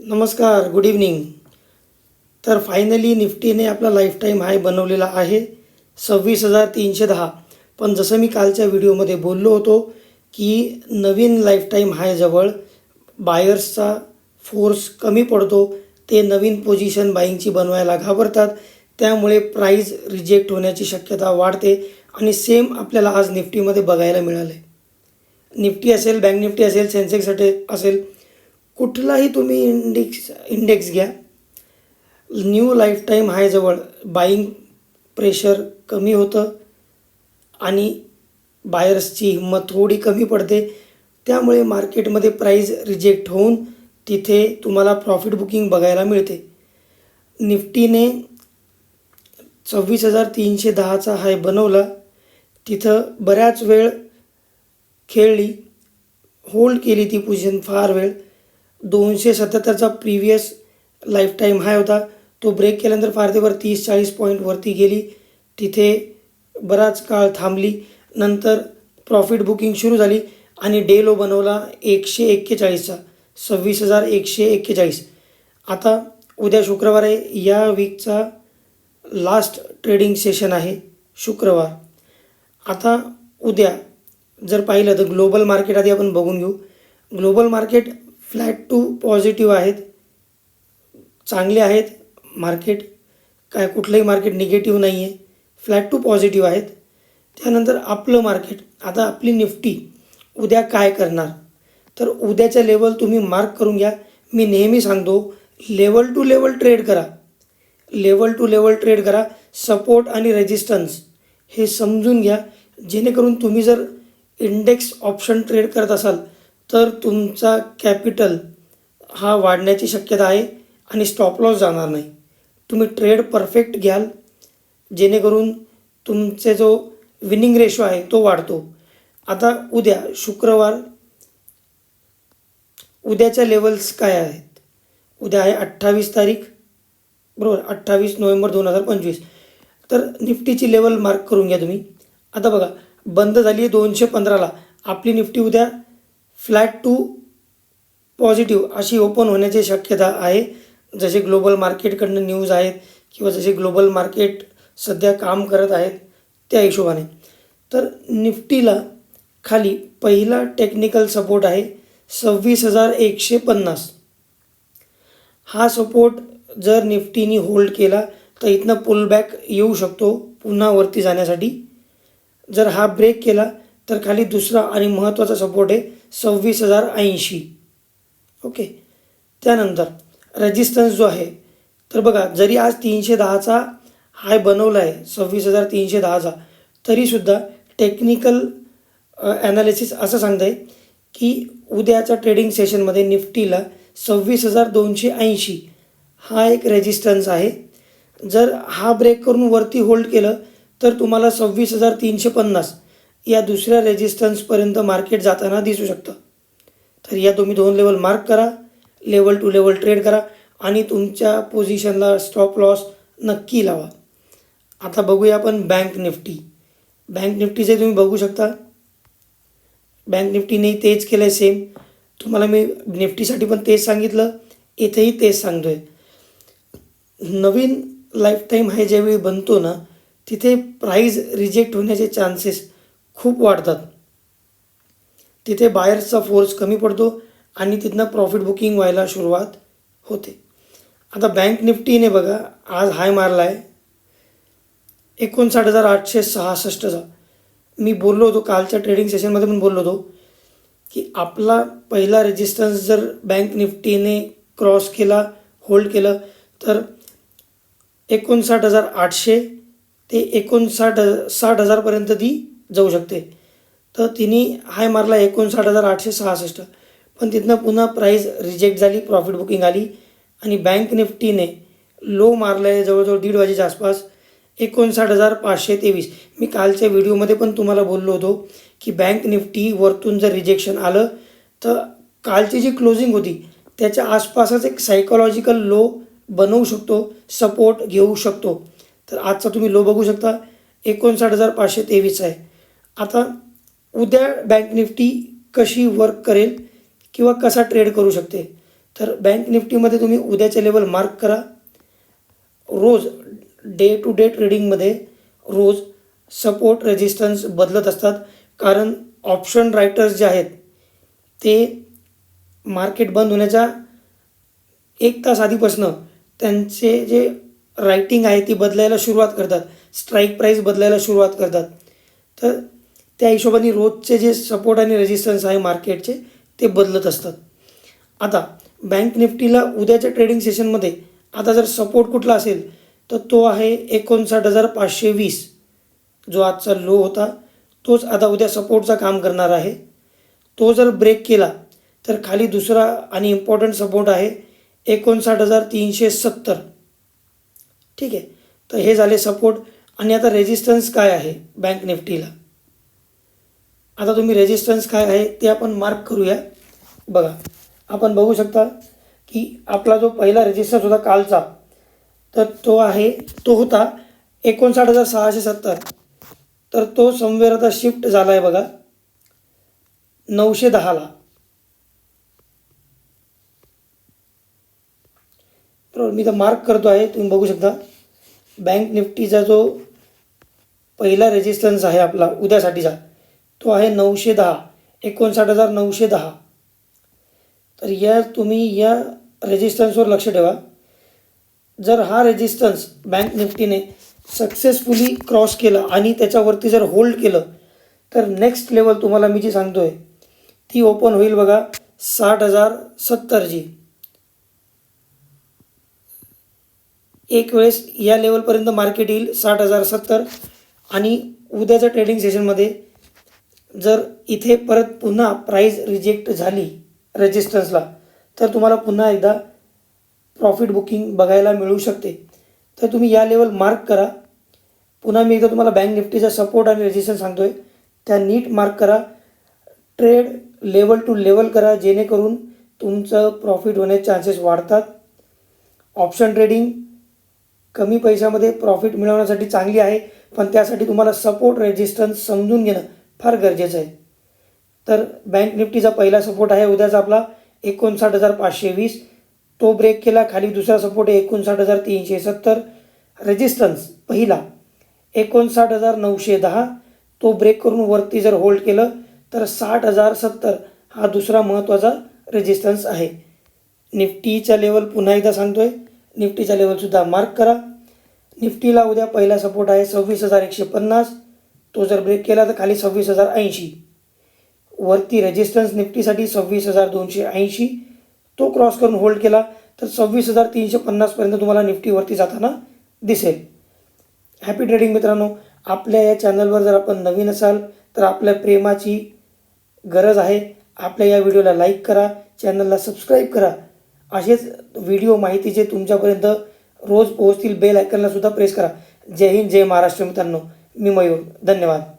नमस्कार good evening तर finally निफ्टीने आपला लाईफटाईम हाय बनवलेला आहे. सव्वीस हजार तीनशे दहा. पण जसं मी कालच्या व्हिडिओमध्ये बोललो होतो की नवीन लाईफटाईम हाय हायजवळ बायर्सचा फोर्स कमी पडतो ते नवीन पोझिशन बाईंगची बनवायला घाबरतात त्यामुळे प्राईज रिजेक्ट होण्याची शक्यता वाढते आणि सेम आपल्याला आज निफ्टीमध्ये बघायला मिळालं आहे निफ्टी असेल बँक निफ्टी असेल सेन्सेक्ससाठी असेल कुठलाही तुम्ही इंडेक्स इंडेक्स घ्या. न्यू लाईफटाईम हायजवळ बाईंग प्रेशर कमी होतं आणि बायर्सची हिंमत थोडी कमी पडते. त्यामुळे मार्केटमध्ये प्राईज रिजेक्ट होऊन तिथे तुम्हाला प्रॉफिट बुकिंग बघायला मिळते. निफ्टीने सव्वीस हजार तीनशे दहाचा हाय बनवला. तिथं बऱ्याच वेळ खेळली. होल्ड केली ती पोझिशन फार वेळ. दोनशे सत्याहत्तरचा प्रिव्हियस लाईफ टाईम हाय होता. तो ब्रेक केल्यानंतर फार तीस चाळीस पॉईंटवरती गेली. तिथे बराच काळ थांबली. नंतर प्रॉफिट बुकिंग सुरू झाली आणि डे लो बनवला एकशे एक्केचाळीसचा. सव्वीस हजार एकशे एक्केचाळीस. आता उद्या शुक्रवार आहे. या वीकचा लास्ट ट्रेडिंग सेशन आहे शुक्रवार. आता उद्या जर पाहिलं तर ग्लोबल मार्केट आधी आपण बघून घेऊ. Global market flat to positive आहेत. चांगले आहेत. मार्केट काय कुठलंही मार्केट निगेटिव्ह नाही आहे फ्लॅट टू पॉझिटिव्ह आहेत. त्यानंतर आपलं मार्केट आता आपली निफ्टी उद्या काय करणार? तर उद्याच्या लेवल तुम्ही मार्क करून घ्या. मी नेहमी सांगतो लेवल टू लेवल ट्रेड करा. लेवल टू लेवल ट्रेड करा. सपोर्ट आणि रेजिस्टन्स हे समजून घ्या. जेणेकरून तुम्ही जर इंडेक्स ऑप्शन ट्रेड करत असाल तर तुमचा कॅपिटल हा वाढण्याची शक्यता आहे आणि स्टॉप लॉस जाणार नाही. तुम्ही ट्रेड परफेक्ट घ्याल. जेणेकरून तुमचे जो विनिंग रेशो आहे तो वाढतो. आता उद्या शुक्रवार उद्याच्या लेवल्स काय आहेत? उद्या आहे अठ्ठावीस तारीख बरोबर अठ्ठावीस नोव्हेंबर दोन हजार पंचवीस. तर निफ्टीची लेवल मार्क करून घ्या तुम्ही. आता बघा बंद झाली आहे दोनशे पंधराला. आपली निफ्टी उद्या फ्लॅट टू पॉझिटिव्ह अशी ओपन होण्याची शक्यता आहे. जसे ग्लोबल मार्केटकडनं न्यूज आहेत किंवा जसे ग्लोबल मार्केट सध्या काम करत आहेत त्या हिशोबाने. तर निफ्टीला खाली पहिला टेक्निकल सपोर्ट आहे सव्वीस हजार एकशे पन्नास. हा सपोर्ट जर निफ्टीनी होल्ड केला तर इथनं पुलबॅक येऊ शकतो पुन्हा वरती जाण्यासाठी. जर हा ब्रेक केला तर खाली दुसरा आणि महत्त्वाचा सपोर्ट आहे सव्वीस हजार ऐंशी. ओके. त्यानंतर रेजिस्टन्स जो आहे तर बघा जरी आज तीनशे दहाचा हाय बनवला आहे सव्वीस हजार तीनशे दहाचा तरीसुद्धा टेक्निकल ॲनालिसिस असं सांगतं आहे की उद्याच्या ट्रेडिंग सेशनमध्ये निफ्टीला सव्वीस हजार दोनशे ऐंशी हा एक रेजिस्टन्स आहे. जर हा ब्रेक करून वरती होल्ड केलं तर तुम्हाला सव्वीस हजार तीनशे पन्नास. या दुसऱ्या रेजिस्टन्सपर्यंत मार्केट जाताना दिसू शकतं. तर या तुम्ही दोन लेवल मार्क करा लेवल टू लेवल ट्रेड करा आणि तुमच्या पोझिशनला स्टॉप लॉस नक्की लावा. आता बघूया आपण बँक निफ्टी बँक निफ्टीचे तुम्ही बघू शकता. बँक निफ्टीने तेच केलं आहे सेम तुम्हाला मी निफ्टीसाठी पण तेच सांगितलं. इथेही तेच सांगतो आहे नवीन लाईफ टाईम हाय ज्यावेळी बनतो ना तिथे प्राईज रिजेक्ट होण्याचे चान्सेस खूप वाढतात. तिथे बायर्सचा फोर्स कमी पडतो आणि तिथनं प्रॉफिट बुकिंग व्हायला सुरुवात होते. आता बँक निफ्टीने बघा आज हाय मारला आहे एकोणसाठ हजार आठशे सहासष्टचा. मी बोललो होतो कालच्या ट्रेडिंग सेशनमध्ये पण बोललो होतो की आपला पहिला रेजिस्टन्स जर बँक निफ्टीने क्रॉस केला होल्ड केलं तर एकोणसाठ हजार आठशे ते एकोणसाठ साठ हजारपर्यंत ती जाऊ शकते. तर तिने हाय मारला एकोणसाठ हजार आठशे सहासष्ट. पण तिथनं पुन्हा प्राईस रिजेक्ट झाली प्रॉफिट बुकिंग आली आणि बँक निफ्टीने लो मारलं आहे जवळजवळ दीड वाजेच्या आसपास एकोणसाठ हजार पाचशे तेवीस. मी कालच्या व्हिडिओमध्ये पण तुम्हाला बोललो होतो की बँक निफ्टी वरतून जर रिजेक्शन आलं तर कालची जी क्लोजिंग होती त्याच्या आसपासच एक सायकोलॉजिकल लो बनवू शकतो सपोर्ट घेऊ शकतो. तर आजचा तुम्ही लो बघू शकता. एकोणसाठ हजार पाचशे तेवीस आहे. आता उद्या बँक निफ्टी कशी वर्क करेल किंवा कसा ट्रेड करू शकते? तर बँक निफ्टीमध्ये तुम्ही उद्याचे लेवल मार्क करा. रोज डे टू डे ट्रेडिंगमध्ये रोज सपोर्ट रेजिस्टन्स बदलत असतात. कारण ऑप्शन रायटर्स जे आहेत ते मार्केट बंद होण्याच्या एक तास आधीपासनं त्यांचे जे रायटिंग आहे ती बदलायला सुरुवात करतात. स्ट्राईक प्राईस बदलायला सुरुवात करतात. तर त्या हिशोबाने रोजचे जे सपोर्ट आणि रेजिस्टन्स आहे मार्केटचे ते बदलत असतात. आता बँक निफ्टीला उद्याच्या ट्रेडिंग सेशनमध्ये आता जर सपोर्ट कुठला असेल तर तो आहे एकोणसाठ हजार पाचशे वीस. जो आजचा लो होता तोच आता उद्या सपोर्टचा काम करणार आहे. तो जर ब्रेक केला तर खाली दुसरा आणि इम्पॉर्टंट सपोर्ट आहे एकोणसाठ हजार तीनशे सत्तर. ठीक आहे? तर हे झाले सपोर्ट आणि आता रेजिस्टन्स काय आहे बँक निफ्टीला? आता तुम्ही रेजिस्टन्स काय आहे ते आपण मार्क करूया. बघा आपण बघू शकता की आपला जो पहिला रेजिस्टन्स होता कालचा तर तो आहे तो होता एकोणसाठ हजार सहाशे सत्तर. तर तो समवेर आता शिफ्ट झाला आहे बघा नऊशे दहाला. बरोबर मी तर मार्क करतो आहे तुम्ही बघू शकता. बँक निफ्टीचा जो पहिला रेजिस्टन्स आहे आपला उद्यासाठीचा तो आहे नऊशे दहा एकोणसाठ हजार नऊशे दहा. तर या तुम्ही या रेजिस्टन्सवर लक्ष ठेवा. जर हा रेजिस्टन्स बँक निफ्टीने सक्सेसफुली क्रॉस केला आणि त्याच्यावरती जर होल्ड केलं तर नेक्स्ट लेवल तुम्हाला मी जी सांगतो आहे ती ओपन होईल बघा साठ हजार सत्तरची एक वेळेस या लेवलपर्यंत मार्केट येईल साठ हजार सत्तर आणि उद्याच्या ट्रेडिंग सेशनमध्ये जर इथे परत पुन्हा प्राईज रिजेक्ट झाली रेजिस्टन्सला तर तुम्हाला पुन्हा एकदा प्रॉफिट बुकिंग बघायला मिळू शकते. तर तुम्ही या लेवल मार्क करा. पुन्हा मी एकदा तुम्हाला बँक निफ्टीचा सपोर्ट आणि रेजिस्टन्स सांगतो आहे त्या नीट मार्क करा. ट्रेड लेवल टू लेवल करा जेणेकरून तुमचं प्रॉफिट होण्याचे चान्सेस वाढतात. ऑप्शन ट्रेडिंग कमी पैशामध्ये प्रॉफिट मिळवण्यासाठी चांगली आहे पण त्यासाठी तुम्हाला सपोर्ट रेजिस्टन्स समजून घेणं फार गरजेचं आहे. तर बँक निफ्टीचा पहिला सपोर्ट आहे उद्याचा आपला एकोणसाठ हजार पाचशे वीस. तो ब्रेक केला खाली दुसरा सपोर्ट आहे एकोणसाठ हजार तीनशे सत्तर. रेजिस्टन्स पहिला एकोणसाठ हजार नऊशे दहा. तो ब्रेक करून वरती जर होल्ड केलं तर साठ हजार सत्तर. हा दुसरा महत्त्वाचा रेजिस्टन्स आहे. निफ्टीचा लेवल पुन्हा एकदा सांगतो आहे निफ्टीचा लेवलसुद्धा मार्क करा. निफ्टीला उद्या पहिला सपोर्ट आहे सव्वीस हजार एकशे पन्नास. तो जर ब्रेक केला तर खाली सव्वीस हजार ऐंशी. वरती रेजिस्टन्स निफ्टीसाठी सव्वीस हजार दोनशे ऐंशी. तो क्रॉस करून होल्ड केला तर सव्वीस हजार तीनशे पन्नासपर्यंत तुम्हाला निफ्टीवरती जाताना दिसेल. हॅपी ट्रेडिंग मित्रांनो आपल्या या चॅनलवर जर आपण नवीन असाल तर आपल्या प्रेमाची गरज आहे. आपल्या या व्हिडिओला लाईक करा चॅनलला सबस्क्राईब करा. असेच व्हिडिओ माहितीचे तुमच्यापर्यंत रोज पोहोचतील बेल आयकनला सुद्धा प्रेस करा. जय हिंद जय महाराष्ट्र मित्रांनो. मी मयूर. धन्यवाद.